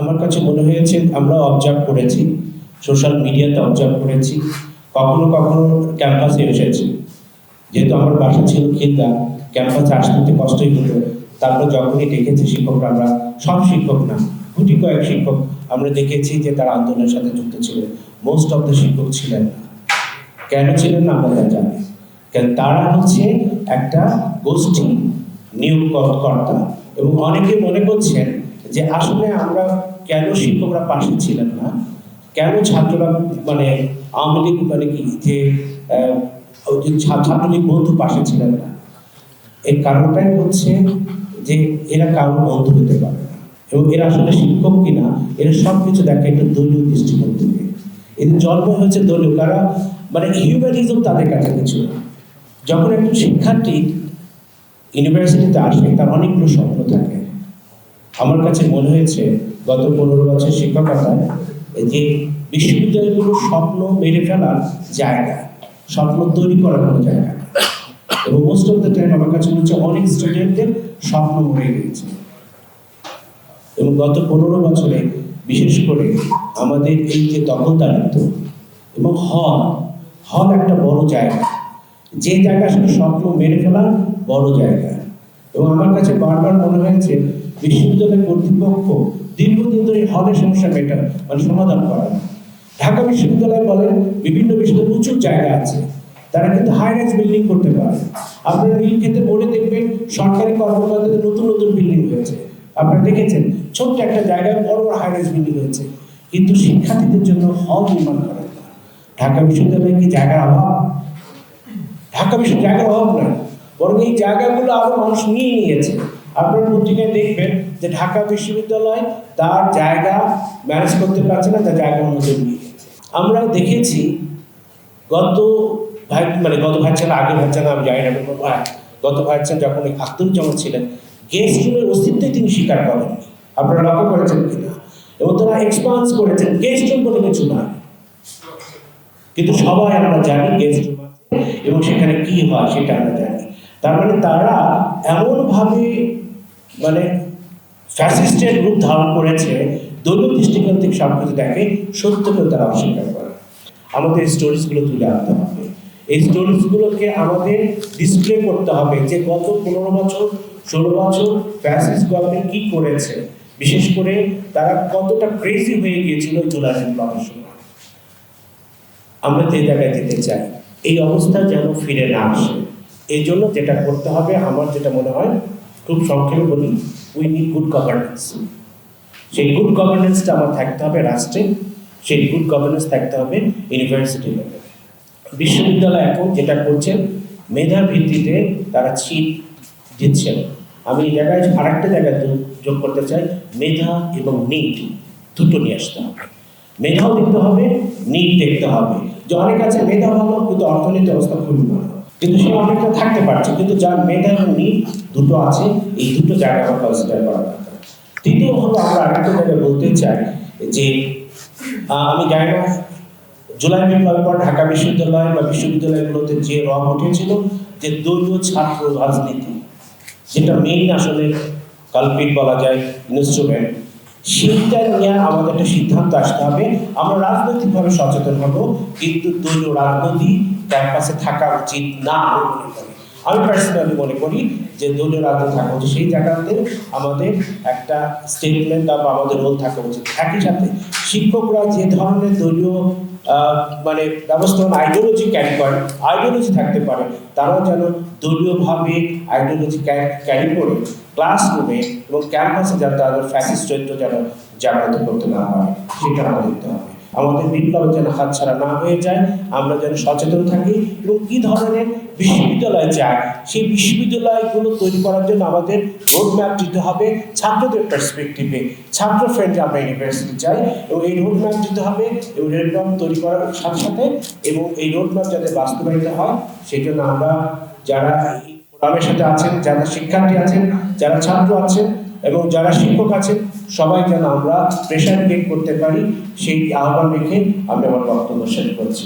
আমার কাছে মনে হয়েছে আমরা অবজার্ভ করেছি সোশ্যাল মিডিয়াতে অবজার্ভ করেছি, কখনো কখনো ক্যাম্পাসে এসেছি। যেহেতু আমার বাসা ছিল খিলদা ক্যাম্পাসে আসতে কষ্টই হতো। তারপর যখনই দেখেছি শিক্ষকরা আমরা, সব শিক্ষক না গুটি কয়েক শিক্ষক আমরা দেখেছি যে তারা আন্দোলনের সাথে যুক্ত ছিলেন। মোস্ট অফ দ্য শিক্ষক ছিলেন না। কেন ছিলেন না আমরা জানি কেন তারা হচ্ছে একটা গোষ্ঠী, নিয়োগকর্তা, এবং অনেকে মনে করছেন যে আসলে আমরা কেন শিক্ষকরা পাশে ছিলেন না? কেন ছাত্ররা মানে আওয়ামী লীগ মানে কি যে ছাত্রলীগ বন্ধু পাশে ছিলেন না? এর কারণটাই হচ্ছে যে এরা কারও বন্ধু হতে পারে এবং এরা আসলে শিক্ষক কিনা, এরা সব কিছু দেখে একটা দলীয় দৃষ্টিকোণ থেকে। এদের জন্ম হয়েছে দলীয় তারা মানে হিউম্যানিজম তাদের কাছে কিছু যখন একজন শিক্ষার্থী ইউনিভার্সিটিতে আসে, তার অনেকগুলো স্বপ্ন থাকে। আমার কাছে মনে হয়েছে গত পনেরো বছর শিক্ষকতায় যে বিশ্ববিদ্যালয়গুলো স্বপ্ন মেরে ফেলার জায়গা, স্বপ্ন তৈরি করার কোনো জায়গা এবং মোস্ট অফ দ্য টাইম আমার কাছে মনে হচ্ছে অনেক স্টুডেন্টদের স্বপ্ন হয়ে গেছে এবং গত পনেরো বছরে বিশেষ করে আমাদের এই যে দখলদারিত্ব এবং হল হল একটা বড় জায়গা। যে জায়গা আসলে স্বপ্ন মেরে ফেলার বড় জায়গা। এবং আমার কাছে বারবার মনে হয়েছে বিশ্ববিদ্যালয় কর্তৃপক্ষ দীর্ঘদিন ধরে হলের সমস্যা মেটা মানে সমাধান করা। ঢাকা বিশ্ববিদ্যালয় বলেন, বিভিন্ন বিশ্ববিদ্যালয় প্রচুর জায়গা আছে। তারা কিন্তু হাই রাইজ বিল্ডিং করতে পারে। আপনারা নীল ক্ষেত্রে মোড়ে দেখবেন, সরকারি কর্মকর্তাদের নতুন নতুন বিল্ডিং হয়েছে। আপনারা দেখেছেন, ছোট্ট একটা জায়গায় বড় বড় হাই রাইজ বিল্ডিং হয়েছে। কিন্তু শিক্ষার্থীদের জন্য হল নির্মাণ করা। ঢাকা বিশ্ববিদ্যালয়ে কি জায়গার অভাব? ঢাকা বিশ্ব জায়গার অভাব নয় বরং এই জায়গাগুলো আরও মানুষ নিয়ে নিয়েছে। আপনার পত্রিকায় দেখবেন যে ঢাকা বিশ্ববিদ্যালয় তার জায়গা ম্যানেজ করতে পারছে না, তার জায়গা অন্যদের নিয়ে আমরা দেখেছি, গত ভাই মানে গত ভাইচান আগে ভাইচান আমি জানি না ভাই। গত ভাইচান যখন আখতারুজ্জামান ছিলেন গেস্ট রুমের অস্তিত্বই তিনি স্বীকার করেননি। আপনারা লক্ষ্য করেছেন কিনা? এবং তারা এক্সপান্স করেছেন গেস্ট রুম বলে কিছু না কিন্তু সবাই আমরা জানি গেস্ট রুম আছে এবং সেখানে কি হয় সেটা আমরা জানি। তার মানে তারা এমনভাবে মানে ফ্যাসিস্টের রূপ ধারণ করেছে, দলীয় দৃষ্টিকোণ থেকে সব কিছু দেখে সত্যকেও তারা অস্বীকার করে। আমাদের স্টোরিজগুলো তুলে আনতে হবে। এই স্টোরিজগুলোকে আমাদের ডিসপ্লে করতে হবে যে গত পনেরো বছর, ষোলো বছর ফ্যাসিস্ট গভর্নমেন্ট কী করেছে। বিশেষ করে তারা কতটা ক্রেজি হয়ে গিয়েছিল জুলাই বিপ্লবের সময় আমরা যে জায়গায় যেতে চাই, এই অবস্থা যেন ফিরে না আসে। এই জন্য যেটা করতে হবে, আমার যেটা মনে হয় খুব সংক্ষেপে বলি উই নিড গুড গভর্নেন্স সেই গুড গভর্নেন্সটা আমার থাকতে হবে রাষ্ট্রে, সেই গুড গভর্নেন্স থাকতে হবে ইউনিভার্সিটি লেভেলে বিশ্ববিদ্যালয় এখন যেটা করছেন মেধার ভিত্তিতে তারা ছিট দিচ্ছেন আমি এই জায়গায় আরেকটা জায়গায় যোগ- যোগ করতে চাই, মেধা এবং নিট দুটো নিয়ে আসতে হবে। মেধাও দেখতে হবে নিট দেখতে হবে। যে অনেক আছে, মেধা ভালো, কিন্তু অর্থনীতি অবস্থা খুবই ভালো। কিন্তু সে অনেকটা থাকতে পারছে, কিন্তু যার মেধা এবং দুটো আছে, এই দুটো জায়গা কনসিডার করা দরকার তৃতীয় হলো আমরা আরেকটা জায়গায় বলতে চাই যে আমি জানি না, জুলাই বিপ্লবের পর ঢাকা বিশ্ববিদ্যালয় বা বিশ্ববিদ্যালয়গুলোতে যে রং উঠেছিল, যে দলীয় ছাত্র রাজনীতি, যেটা মেইন আসলে কালপিট বলা যায় ইনস্ট্রুমেন্ট সেইটা নিয়ে আমাদের একটা সিদ্ধান্ত আসতে হবে। আমরা রাজনৈতিকভাবে সচেতন হব, কিন্তু দলীয় রাজনীতি ক্যাম্পাসে থাকা উচিত না আমি মনে করি। আমি পার্সোনালি মনে করি যে দলীয় রাজনীতি থাকা উচিত। সেই জায়গাতে আমাদের একটা স্টেটমেন্ট বা আমাদের রোল থাকা উচিত। একই সাথে শিক্ষকরা যে ধরনের দলীয় মানে ব্যবস্থাপনা আইডিওলজি ক্যারি করে আইডিওলজি থাকতে পারে। তারাও যেন দলীয়ভাবে আইডিওলজি ক্যারি করে ক্লাসরুমে এবং ক্যাম্পাসে যেন তাদের ফ্যাসিস্ট চরিত্র যেন জাগ্রত করতে না হয় সেটা আমাদের দিতে হবে। আমাদের বিপ্লব যেন হাতছাড়া না হয়ে যায়, আমরা যেন সচেতন থাকি এবং কী ধরনের বিশ্ববিদ্যালয় চাই, সেই বিশ্ববিদ্যালয়গুলো তৈরি করার জন্য আমাদের রোড ম্যাপ দিতে হবে ছাত্রদের পার্সপেক্টিভে ছাত্র ফ্রেন্ডলি আমরা ইউনিভার্সিটি চাই এবং এই রোড ম্যাপ দিতে হবে এবং রোড ম্যাপ তৈরি করার সাথে সাথে এবং এই রোড ম্যাপ যাতে বাস্তবায়িত হয়, সেই জন্য আমরা যারা ফোরামের সাথে আছেন, যারা শিক্ষার্থী আছেন, যারা ছাত্র আছেন এবং যারা শিক্ষক আছেন, সবাই যেন আমরা প্রেশার ক্রিয়েট করতে পারি, সেই আহ্বান রেখে আমি আমার বক্তব্য শেষ করছি।